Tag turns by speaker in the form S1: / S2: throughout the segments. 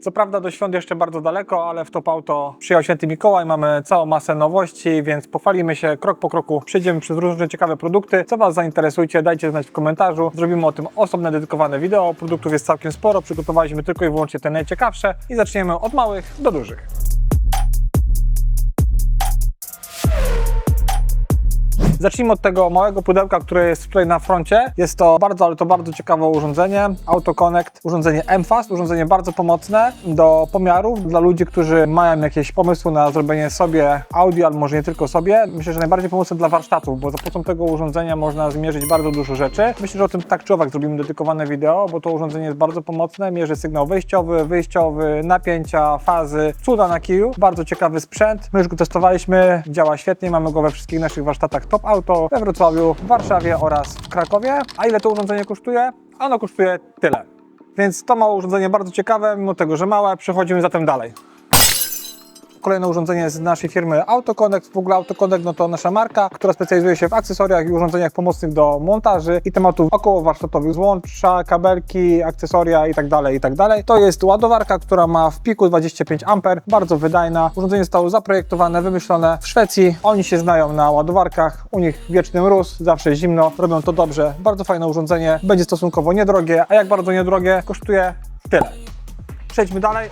S1: Co prawda do świąt jeszcze bardzo daleko, ale w Top Auto przyjechał Święty Mikołaj, mamy całą masę nowości, więc pochwalimy się krok po kroku, przejdziemy przez różne ciekawe produkty. Co Was zainteresujcie, dajcie znać w komentarzu. Zrobimy o tym osobne, dedykowane wideo. Produktów jest całkiem sporo, przygotowaliśmy tylko i wyłącznie te najciekawsze i zaczniemy od małych do dużych. Zacznijmy od tego małego pudełka, które jest tutaj na froncie. Jest to bardzo, ale to bardzo ciekawe urządzenie. AutoConnect, urządzenie MFast, urządzenie bardzo pomocne do pomiarów dla ludzi, którzy mają jakieś pomysły na zrobienie sobie audio, albo może nie tylko sobie. Myślę, że najbardziej pomocne dla warsztatów, bo za pomocą tego urządzenia można zmierzyć bardzo dużo rzeczy. Myślę, że o tym tak czy owak zrobimy dedykowane wideo, bo to urządzenie jest bardzo pomocne. Mierzy sygnał wejściowy, wyjściowy, napięcia, fazy, cuda na kiju. Bardzo ciekawy sprzęt. My już go testowaliśmy, działa świetnie, mamy go we wszystkich naszych warsztatach Top Auto, we Wrocławiu, w Warszawie oraz w Krakowie. A ile to urządzenie kosztuje? Ono kosztuje tyle. Więc to małe urządzenie bardzo ciekawe, mimo tego, że małe. Przechodzimy zatem dalej. Kolejne urządzenie z naszej firmy AutoConnect. W ogóle AutoConnect no to nasza marka, która specjalizuje się w akcesoriach i urządzeniach pomocnych do montaży i tematów około warsztatowych, złącza, kabelki, akcesoria itd., itd. To jest ładowarka, która ma w piku 25 A, bardzo wydajna. Urządzenie zostało zaprojektowane, wymyślone w Szwecji. Oni się znają na ładowarkach, u nich wieczny mróz, zawsze zimno, robią to dobrze. Bardzo fajne urządzenie, będzie stosunkowo niedrogie, a jak bardzo niedrogie, kosztuje tyle. Przejdźmy dalej.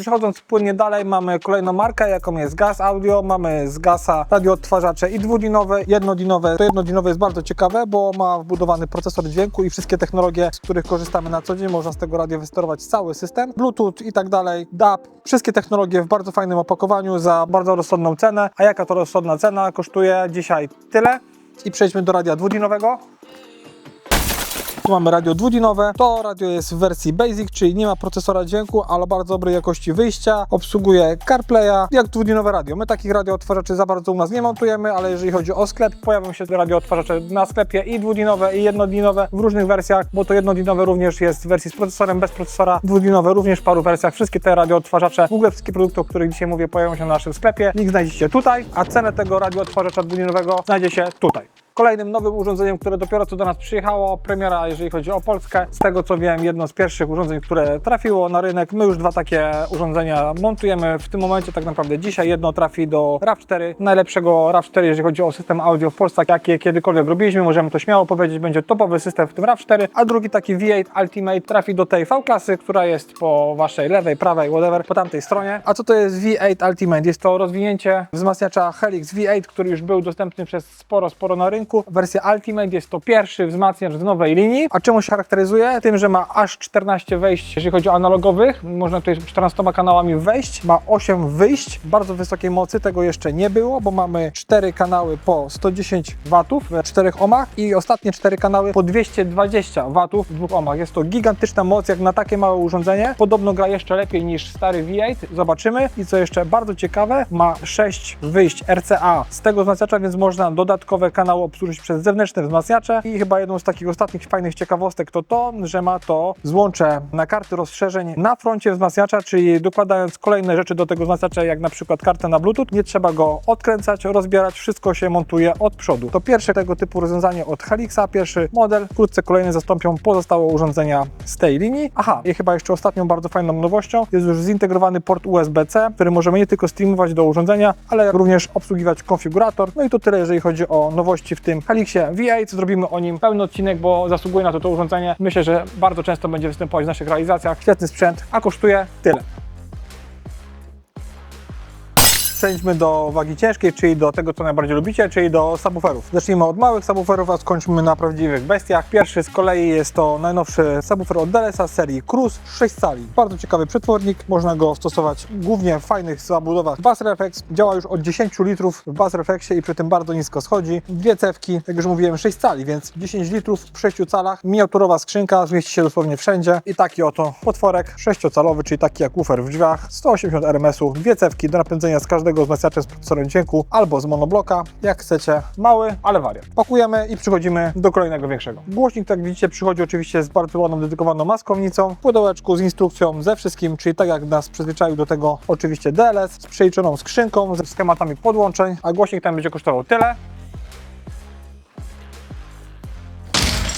S1: Przechodząc płynnie dalej, mamy kolejną markę, jaką jest Gas Audio. Mamy z Gasa radio odtwarzacze i dwudinowe, jednodinowe. To jednodinowe jest bardzo ciekawe, bo ma wbudowany procesor dźwięku i wszystkie technologie, z których korzystamy na co dzień. Można z tego radia wysterować cały system, Bluetooth i tak dalej, DAB. Wszystkie technologie w bardzo fajnym opakowaniu za bardzo rozsądną cenę. A jaka to rozsądna cena? Kosztuje dzisiaj tyle. I przejdźmy do radia dwudinowe. Tu mamy radio dwudinowe. To radio jest w wersji Basic, czyli nie ma procesora dźwięku, ale bardzo dobrej jakości wyjścia. Obsługuje CarPlaya, jak dwudinowe radio. My takich radio odtwarzaczy za bardzo u nas nie montujemy, ale jeżeli chodzi o sklep, pojawią się radio odtwarzacze na sklepie i dwudinowe, i jednodinowe w różnych wersjach, bo to jednodinowe również jest w wersji z procesorem, bez procesora, dwudinowe również w paru wersjach. Wszystkie te radio odtwarzacze, w ogóle wszystkie produkty, o których dzisiaj mówię, pojawią się na naszym sklepie. Link znajdziecie tutaj, a cenę tego radio odtwarzacza dwudinowego znajdzie się tutaj. Kolejnym nowym urządzeniem, które dopiero co do nas przyjechało, premiera jeżeli chodzi o Polskę. Z tego co wiem, jedno z pierwszych urządzeń, które trafiło na rynek. My już dwa takie urządzenia montujemy w tym momencie, tak naprawdę dzisiaj. Jedno trafi do RAV4, najlepszego RAV4, jeżeli chodzi o system audio w Polsce, jakie kiedykolwiek robiliśmy. Możemy to śmiało powiedzieć, będzie topowy system w tym RAV4, a drugi taki V8 Ultimate trafi do tej V-klasy, która jest po waszej lewej, prawej, whatever, po tamtej stronie. A co to jest V8 Ultimate? Jest to rozwinięcie wzmacniacza Helix V8, który już był dostępny przez sporo, sporo na rynku. Wersja Ultimate jest to pierwszy wzmacniacz z nowej linii. A czemu się charakteryzuje? Tym, że ma aż 14 wejść, jeżeli chodzi o analogowych. Można tutaj 14 kanałami wejść. Ma 8 wyjść bardzo wysokiej mocy. Tego jeszcze nie było, bo mamy 4 kanały po 110 watów w 4 ohmach i ostatnie 4 kanały po 220 watów w 2 ohmach. Jest to gigantyczna moc jak na takie małe urządzenie. Podobno gra jeszcze lepiej niż stary V8. Zobaczymy. I co jeszcze bardzo ciekawe, ma 6 wyjść RCA z tego wzmacniacza, więc można dodatkowe kanały obsłużyć przez zewnętrzne wzmacniacze. I chyba jedną z takich ostatnich fajnych ciekawostek to to, że ma to złącze na karty rozszerzeń na froncie wzmacniacza, czyli dokładając kolejne rzeczy do tego wzmacniacza, jak na przykład kartę na Bluetooth, nie trzeba go odkręcać, rozbierać, wszystko się montuje od przodu. To pierwsze tego typu rozwiązanie od Helixa, pierwszy model. Wkrótce kolejne zastąpią pozostałe urządzenia z tej linii. Aha, i chyba jeszcze ostatnią bardzo fajną nowością jest już zintegrowany port USB-C, który możemy nie tylko streamować do urządzenia, ale również obsługiwać konfigurator. No i to tyle, jeżeli chodzi o nowości w tym Helixie V8. Zrobimy o nim pełny odcinek, bo zasługuje na to to urządzenie. Myślę, że bardzo często będzie występować w naszych realizacjach. Świetny sprzęt, a kosztuje tyle. Przejdźmy do wagi ciężkiej, czyli do tego, co najbardziej lubicie, czyli do subwooferów. Zacznijmy od małych subwooferów, a skończymy na prawdziwych bestiach. Pierwszy z kolei jest to najnowszy subwoofer od Delesa serii Cruise 6 cali. Bardzo ciekawy przetwornik, można go stosować głównie w fajnych zabudowach Bass Reflex. Działa już od 10 litrów w Bass Reflexie i przy tym bardzo nisko schodzi. Dwie cewki, jak już mówiłem, 6 cali, więc 10 litrów w 6 calach. Miniaturowa skrzynka, zmieści się dosłownie wszędzie. I taki oto potworek 6-calowy, czyli taki jak woofer w drzwiach, 180 RMS-u, dwie cewki do napędzenia z każdego wzmacniacza z procesorem dźwięku albo z monobloka, jak chcecie, mały, ale wariant. Pakujemy i przechodzimy do kolejnego większego. Głośnik, tak jak widzicie, przychodzi oczywiście z bardzo ładną, dedykowaną maskownicą, pudełeczku z instrukcją, ze wszystkim, czyli tak jak nas przyzwyczaił do tego oczywiście DLS, z przeliczoną skrzynką, ze schematami podłączeń, a głośnik ten będzie kosztował tyle.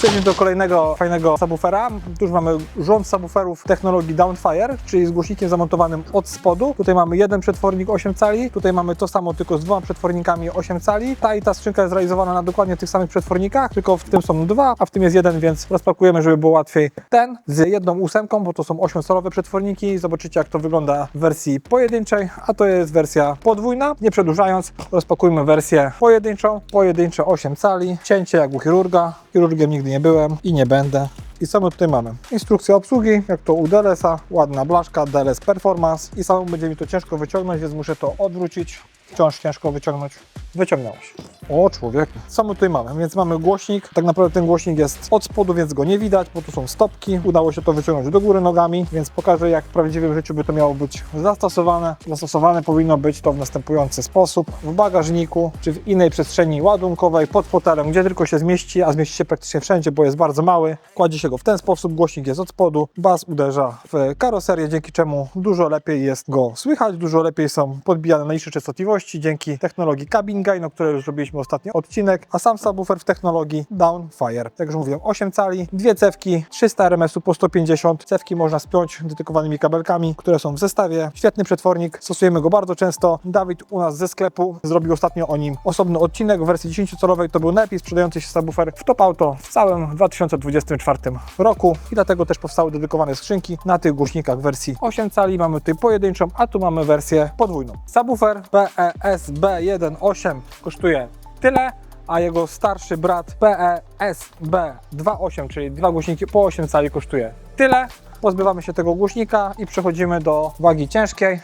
S1: Przejdźmy do kolejnego fajnego subwoofera. Tu mamy rząd subwooferów technologii Downfire, czyli z głośnikiem zamontowanym od spodu. Tutaj mamy jeden przetwornik 8 cali, tutaj mamy to samo tylko z dwoma przetwornikami 8 cali. Ta i ta skrzynka jest realizowana na dokładnie tych samych przetwornikach, tylko w tym są dwa, a w tym jest jeden, więc rozpakujemy, żeby było łatwiej. Ten z jedną ósemką, bo to są 8-calowe przetworniki. Zobaczycie jak to wygląda w wersji pojedynczej, a to jest wersja podwójna. Nie przedłużając, rozpakujmy wersję pojedynczą. Pojedyncze 8 cali, cięcie jak u chirurga. Chirurgiem nigdy nie byłem i nie będę. I co my tutaj mamy? Instrukcja obsługi, jak to u DLS-a, ładna blaszka, DLS Performance i samemu będzie mi to ciężko wyciągnąć, więc muszę to odwrócić. Wciąż ciężko wyciągnąć. Wyciągnąłeś. O człowiek. Co my tutaj mamy? Więc mamy głośnik. Tak naprawdę ten głośnik jest od spodu, więc go nie widać, bo tu są stopki. Udało się to wyciągnąć do góry nogami, więc pokażę jak w prawdziwym życiu by to miało być zastosowane. Zastosowane powinno być to w następujący sposób. W bagażniku, czy w innej przestrzeni ładunkowej, pod fotelem, gdzie tylko się zmieści, a zmieści się praktycznie wszędzie, bo jest bardzo mały. Kładzie się go w ten sposób, głośnik jest od spodu, bas uderza w karoserię, dzięki czemu dużo lepiej jest go słychać, dużo lepiej są podbijane najniższe częstotliwości dzięki technologii Cabin Gaino, które już robiliśmy ostatni odcinek, a sam subwoofer w technologii Downfire. Jak już mówiłem, 8 cali, dwie cewki, 300 RMS-u po 150. Cewki można spiąć dedykowanymi kabelkami, które są w zestawie. Świetny przetwornik, stosujemy go bardzo często. Dawid u nas ze sklepu zrobił ostatnio o nim osobny odcinek w wersji 10-calowej. To był najlepiej sprzedający się subwoofer w Top Auto w całym 2024 roku i dlatego też powstały dedykowane skrzynki na tych głośnikach w wersji 8 cali. Mamy tutaj pojedynczą, a tu mamy wersję podwójną. Subwoofer PESB18 M kosztuje tyle, a jego starszy brat PESB28, czyli dwa głośniki po 8 cali kosztuje tyle. Pozbywamy się tego głośnika i przechodzimy do wagi ciężkiej.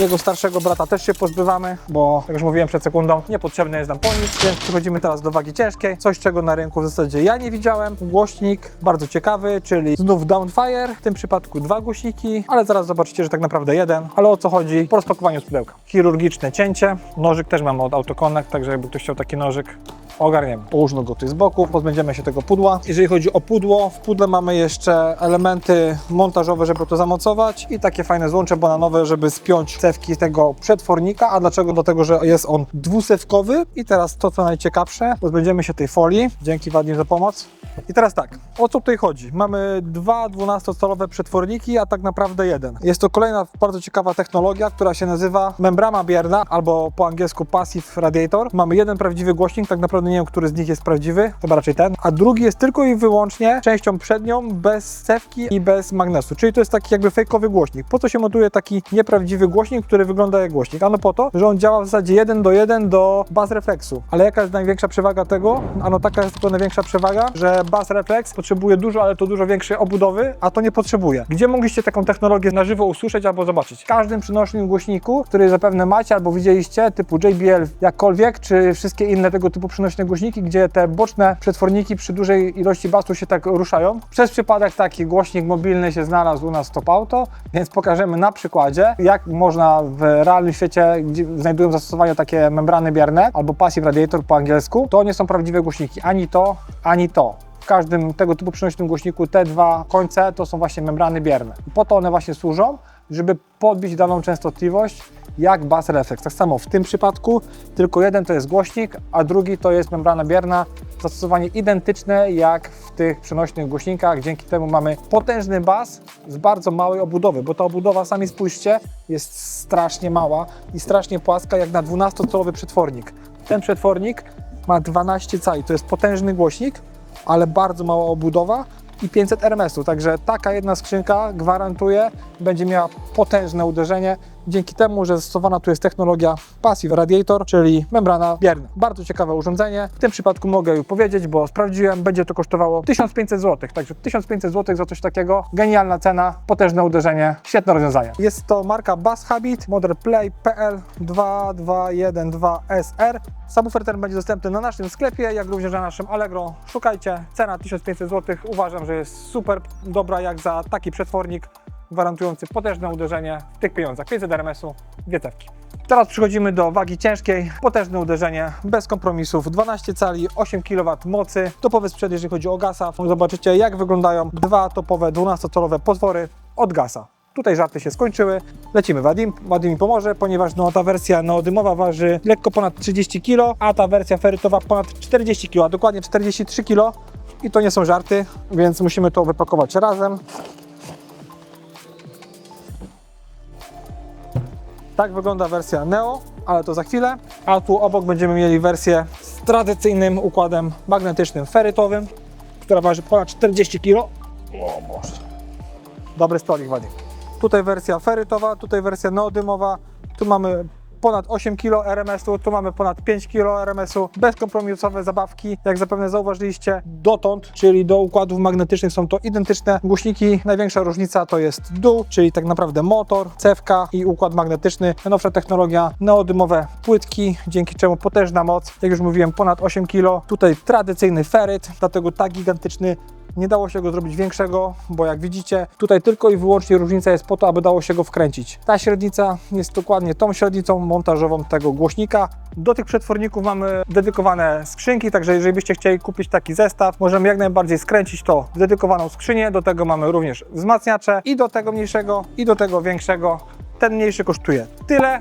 S1: Jego starszego brata też się pozbywamy, bo jak już mówiłem przed sekundą, niepotrzebny jest nam po nic, więc przechodzimy teraz do wagi ciężkiej. Coś, czego na rynku w zasadzie ja nie widziałem. Głośnik bardzo ciekawy, czyli znów Downfire, w tym przypadku dwa głośniki, ale zaraz zobaczycie, że tak naprawdę jeden. Ale o co chodzi? Po rozpakowaniu z pudełka. Chirurgiczne cięcie. Nożyk też mamy od AutoConnect, także jakby ktoś chciał taki nożyk, ogarniemy. Połóżmy go tutaj z boku, pozbędziemy się tego pudła. Jeżeli chodzi o pudło, w pudle mamy jeszcze elementy montażowe, żeby to zamocować i takie fajne złącze bananowe, żeby spiąć cewki tego przetwornika. A dlaczego? Dlatego, że jest on dwusewkowy i teraz to, co najciekawsze, pozbędziemy się tej folii. Dzięki Wadim za pomoc. I teraz tak, o co tutaj chodzi? Mamy dwa 12-calowe przetworniki, a tak naprawdę jeden. Jest to kolejna bardzo ciekawa technologia, która się nazywa membrana bierna, albo po angielsku passive radiator. Mamy jeden prawdziwy głośnik, tak naprawdę nie wiem, który z nich jest prawdziwy, chyba raczej ten, a drugi jest tylko i wyłącznie częścią przednią, bez cewki i bez magnesu, czyli to jest taki jakby fejkowy głośnik. Po co się montuje taki nieprawdziwy głośnik, który wygląda jak głośnik? Ano po to, że on działa w zasadzie 1 do 1 do baz refleksu. Ale jaka jest największa przewaga tego? Ano taka jest tylko największa przewaga, że baz refleks potrzebuje dużo, ale to dużo większej obudowy, a to nie potrzebuje. Gdzie mogliście taką technologię na żywo usłyszeć albo zobaczyć? W każdym przynośnym głośniku, który zapewne macie albo widzieliście, typu JBL jakkolwiek, czy wszystkie inne tego typu przynośne głośniki, gdzie te boczne przetworniki przy dużej ilości basu się tak ruszają. Przez przypadek taki głośnik mobilny się znalazł u nas w Top Auto, więc pokażemy na przykładzie, jak można w realnym świecie, gdzie znajdują zastosowania takie membrany bierne, albo passive radiator po angielsku, to nie są prawdziwe głośniki, ani to, ani to. W każdym tego typu przynośnym głośniku te dwa końce to są właśnie membrany bierne. Po to one właśnie służą, żeby podbić daną częstotliwość jak bas refleks. Tak samo w tym przypadku tylko jeden to jest głośnik, a drugi to jest membrana bierna. Zastosowanie identyczne jak w tych przenośnych głośnikach. Dzięki temu mamy potężny bas z bardzo małej obudowy, bo ta obudowa, sami spójrzcie, jest strasznie mała i strasznie płaska jak na 12-calowy przetwornik. Ten przetwornik ma 12 cali, to jest potężny głośnik, ale bardzo mała obudowa i 500 RMS-u. Także taka jedna skrzynka gwarantuje, będzie miała potężne uderzenie dzięki temu, że zastosowana tu jest technologia Passive Radiator, czyli membrana bierna. Bardzo ciekawe urządzenie. W tym przypadku mogę już powiedzieć, bo sprawdziłem, będzie to kosztowało 1500 zł. Także 1500 zł za coś takiego. Genialna cena, potężne uderzenie, świetne rozwiązanie. Jest to marka Bass Habit, model Play PL 2212SR. Subwoofer ten będzie dostępny na naszym sklepie, jak również na naszym Allegro. Szukajcie, cena 1500 zł. Uważam, że jest super dobra jak za taki przetwornik gwarantujący potężne uderzenie w tych pieniądzach. 500 RMS-u, dwie cewki. Teraz przechodzimy do wagi ciężkiej. Potężne uderzenie, bez kompromisów. 12 cali, 8 kW mocy. Topowy sprzęt, jeżeli chodzi o gasa. Zobaczycie, jak wyglądają dwa topowe 12-calowe potwory od gasa. Tutaj żarty się skończyły. Lecimy Wadim. Wadim mi pomoże, ponieważ no, ta wersja neodymowa waży lekko ponad 30 kg, a ta wersja ferytowa ponad 40 kg, dokładnie 43 kg. I to nie są żarty, więc musimy to wypakować razem. Tak wygląda wersja Neo, ale to za chwilę. A tu obok będziemy mieli wersję z tradycyjnym układem magnetycznym ferytowym, która waży ponad 40 kg. O Boże. Dobry stolik, Wadim. Tutaj wersja ferytowa, tutaj wersja neodymowa. Tu mamy ponad 8 kg RMS-u, tu mamy ponad 5 kg RMS-u. Bezkompromisowe zabawki, jak zapewne zauważyliście, dotąd, czyli do układów magnetycznych są to identyczne głośniki. Największa różnica to jest dół, czyli tak naprawdę motor, cewka i układ magnetyczny. Najnowsza technologia, neodymowe płytki, dzięki czemu potężna moc. Jak już mówiłem, ponad 8 kg. Tutaj tradycyjny feryt, dlatego tak gigantyczny nie dało się go zrobić większego, bo jak widzicie, tutaj tylko i wyłącznie różnica jest po to, aby dało się go wkręcić. Ta średnica jest dokładnie tą średnicą montażową tego głośnika. Do tych przetworników mamy dedykowane skrzynki, także jeżeli byście chcieli kupić taki zestaw, możemy jak najbardziej skręcić to w dedykowaną skrzynię. Do tego mamy również wzmacniacze i do tego mniejszego, i do tego większego. Ten mniejszy kosztuje tyle,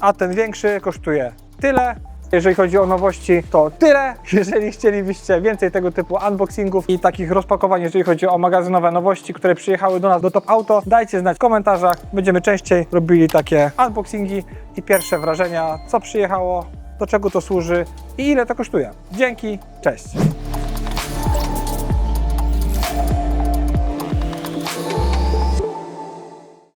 S1: a ten większy kosztuje tyle. Jeżeli chodzi o nowości, to tyle. Jeżeli chcielibyście więcej tego typu unboxingów i takich rozpakowań, jeżeli chodzi o magazynowe nowości, które przyjechały do nas do Top Auto, dajcie znać w komentarzach. Będziemy częściej robili takie unboxingi i pierwsze wrażenia, co przyjechało, do czego to służy i ile to kosztuje. Dzięki, cześć!